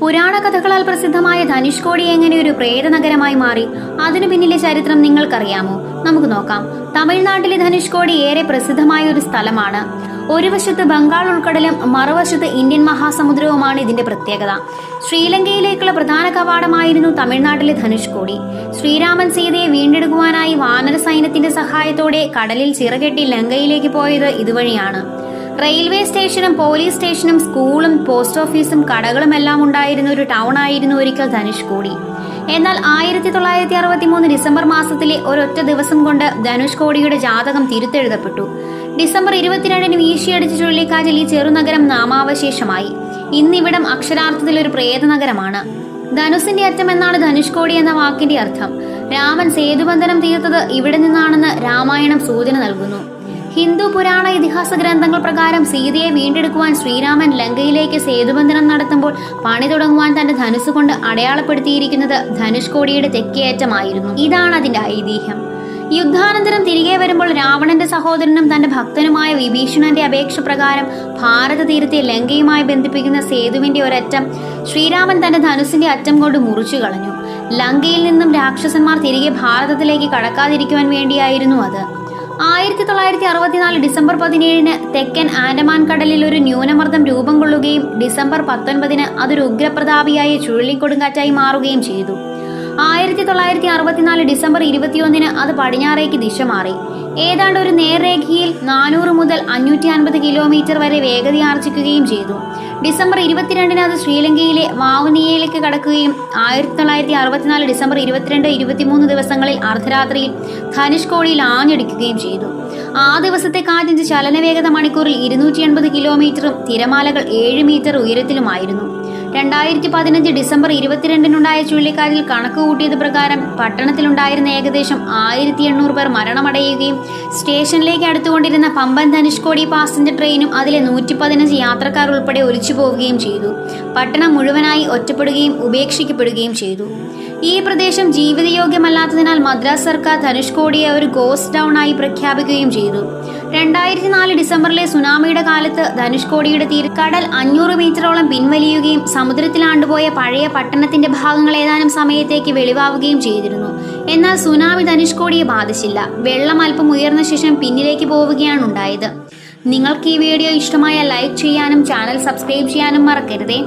പുരാണ കഥകളാൽ പ്രസിദ്ധമായ ധനുഷ്കോടി എങ്ങനെ ഒരു പ്രേതനഗരമായി മാറി? അതിനു പിന്നിലെ ചരിത്രം നിങ്ങൾക്കറിയാമോ? നമുക്ക് നോക്കാം. തമിഴ്നാട്ടിലെ ധനുഷ്കോടി ഏറെ പ്രസിദ്ധമായ ഒരു സ്ഥലമാണ്. ഒരു വശത്ത് ബംഗാൾ ഉൾക്കടലും മറുവശത്ത് ഇന്ത്യൻ മഹാസമുദ്രവുമാണ് ഇതിന്റെ പ്രത്യേകത. ശ്രീലങ്കയിലേക്കുള്ള പ്രധാന കവാടമായിരുന്നു തമിഴ്നാട്ടിലെ ധനുഷ്കോടി ശ്രീരാമൻ സീതയെ വീണ്ടെടുക്കുവാനായി വാനര സൈന്യത്തിന്റെ സഹായത്തോടെ കടലിൽ ചിറകെട്ടി ലങ്കയിലേക്ക് പോയത് ഇതുവഴിയാണ്. റെയിൽവേ സ്റ്റേഷനും പോലീസ് സ്റ്റേഷനും സ്കൂളും പോസ്റ്റ് ഓഫീസും കടകളും എല്ലാം ഉണ്ടായിരുന്ന ഒരു ടൗൺ ആയിരുന്നു ഒരിക്കൽ ധനുഷ്കോടി. എന്നാൽ ആയിരത്തി തൊള്ളായിരത്തി അറുപത്തി മൂന്ന് ഡിസംബർ മാസത്തിലെ ഒരൊറ്റ ദിവസം കൊണ്ട് ധനുഷ്കോടിയുടെ ജാതകം തിരുത്തെഴുതപ്പെട്ടു. ഡിസംബർ ഇരുപത്തിരണ്ടിന് വീശിയടിച്ച ചുഴലിക്കാറ്റിൽ ഈ ചെറുനഗരം നാമാവശേഷമായി. ഇന്നിവിടം അക്ഷരാർത്ഥത്തിൽ ഒരു പ്രേതനഗരമാണ്. ധനുസിന്റെ അറ്റം എന്നാണ് ധനുഷ്കോടി എന്ന വാക്കിന്റെ അർത്ഥം. രാമൻ സേതുബന്ധനം തീർത്തത് ഇവിടെ നിന്നാണെന്ന് രാമായണം സൂചന നൽകുന്നു. ഹിന്ദു പുരാണ ഇതിഹാസ ഗ്രന്ഥങ്ങൾ പ്രകാരം സീതയെ വീണ്ടെടുക്കുവാൻ ശ്രീരാമൻ ലങ്കയിലേക്ക് സേതുബന്ധനം നടത്തുമ്പോൾ പണി തുടങ്ങുവാൻ തന്റെ ധനുസ് കൊണ്ട് അടയാളപ്പെടുത്തിയിരിക്കുന്നത് ധനുഷ്കോടിയുടെ തെക്കേയറ്റമായിരുന്നു ഇതാണ് അതിന്റെ ഐതിഹ്യം. യുദ്ധാനന്തരം തിരികെ വരുമ്പോൾ രാവണന്റെ സഹോദരനും തന്റെ ഭക്തനുമായ വിഭീഷണന്റെ അപേക്ഷ പ്രകാരം ഭാരത തീരത്തെ ലങ്കയുമായി ബന്ധിപ്പിക്കുന്ന സേതുവിന്റെ ഒരറ്റം ശ്രീരാമൻ തന്റെ ധനുസിന്റെ അറ്റം കൊണ്ട് മുറിച്ചു കളഞ്ഞു. ലങ്കയിൽ നിന്നും രാക്ഷസന്മാർ തിരികെ ഭാരതത്തിലേക്ക് കടക്കാതിരിക്കുവാൻ വേണ്ടിയായിരുന്നു അത്. ആയിരത്തി തൊള്ളായിരത്തി അറുപത്തിനാല് ഡിസംബർ പതിനേഴിന് തെക്കൻ ആൻഡമാൻ കടലിൽ ഒരു ന്യൂനമർദ്ദം രൂപം കൊള്ളുകയും ഡിസംബർ പത്തൊൻപതിന് അതൊരു ഉഗ്രപ്രതാപിയായ ചുഴലിക്കൊടുങ്കാറ്റായി മാറുകയും ചെയ്തു. ആയിരത്തി തൊള്ളായിരത്തി അറുപത്തിനാല് ഡിസംബർ ഇരുപത്തിയൊന്നിന് അത് പടിഞ്ഞാറേക്ക് ദിശ മാറി. ഏതാണ്ട് ഒരു നേർരേഖയിൽ നാനൂറ് മുതൽ അഞ്ഞൂറ്റി അൻപത് കിലോമീറ്റർ വരെ വേഗതയാർജിക്കുകയും ചെയ്തു. ഡിസംബർ ഇരുപത്തിരണ്ടിന് അത് ശ്രീലങ്കയിലെ വാവുനിയയിലേക്ക് കടക്കുകയും ആയിരത്തി തൊള്ളായിരത്തി അറുപത്തിനാല് ഡിസംബർ ഇരുപത്തിരണ്ട് ഇരുപത്തിമൂന്ന് ദിവസങ്ങളിൽ അർദ്ധരാത്രിയിൽ ധനുഷ്കോടിയിൽ ആഞ്ഞടിക്കുകയും ചെയ്തു. ആ ദിവസത്തെ കാറ്റിന്റെ ചലനവേഗത മണിക്കൂറിൽ ഇരുന്നൂറ്റി എൺപത് കിലോമീറ്ററും തിരമാലകൾ ഏഴ് മീറ്റർ ഉയരത്തിലുമായിരുന്നു. രണ്ടായിരത്തി പതിനഞ്ച് ഡിസംബർ ഇരുപത്തിരണ്ടിനുണ്ടായ ചുഴലിക്കാറ്റിൽ കണക്ക് കൂട്ടിയത് പ്രകാരം പട്ടണത്തിലുണ്ടായിരുന്ന ഏകദേശം ആയിരത്തി എണ്ണൂറ് പേർ മരണമടയുകയും സ്റ്റേഷനിലേക്ക് അടുത്തുകൊണ്ടിരുന്ന പമ്പൻ ധനുഷ്കോടി പാസഞ്ചർ ട്രെയിനും അതിലെ നൂറ്റി പതിനഞ്ച് യാത്രക്കാർ ഉൾപ്പെടെ ഒലിച്ചു പോവുകയും ചെയ്തു. പട്ടണം മുഴുവനായി ഒറ്റപ്പെടുകയും ഉപേക്ഷിക്കപ്പെടുകയും ചെയ്തു. ഈ പ്രദേശം ജീവിതയോഗ്യമല്ലാത്തതിനാൽ മദ്രാസ് സർക്കാർ ധനുഷ്കോടിയെ ഒരു ഗോസ്റ്റ് ടൗൺ ആയി പ്രഖ്യാപിക്കുകയും ചെയ്തു. രണ്ടായിരത്തി നാല് ഡിസംബറിലെ സുനാമിയുടെ കാലത്ത് ധനുഷ്കോടിയുടെ തീര കടൽ അഞ്ഞൂറ് മീറ്ററോളം പിൻവലിയുകയും സമുദ്രത്തിലാണ്ടുപോയ പഴയ പട്ടണത്തിന്റെ ഭാഗങ്ങൾ ഏതാനും സമയത്തേക്ക് വെളിവാവുകയും ചെയ്തിരുന്നു. എന്നാൽ സുനാമി ധനുഷ്കോടിയെ ബാധിച്ചില്ല. വെള്ളം അല്പം ഉയർന്ന ശേഷം പിന്നിലേക്ക് പോവുകയാണ് ഉണ്ടായത് നിങ്ങൾക്ക് ഈ വീഡിയോ ഇഷ്ടമായ ലൈക്ക് ചെയ്യാനും ചാനൽ സബ്സ്ക്രൈബ് ചെയ്യാനും മറക്കരുതേ.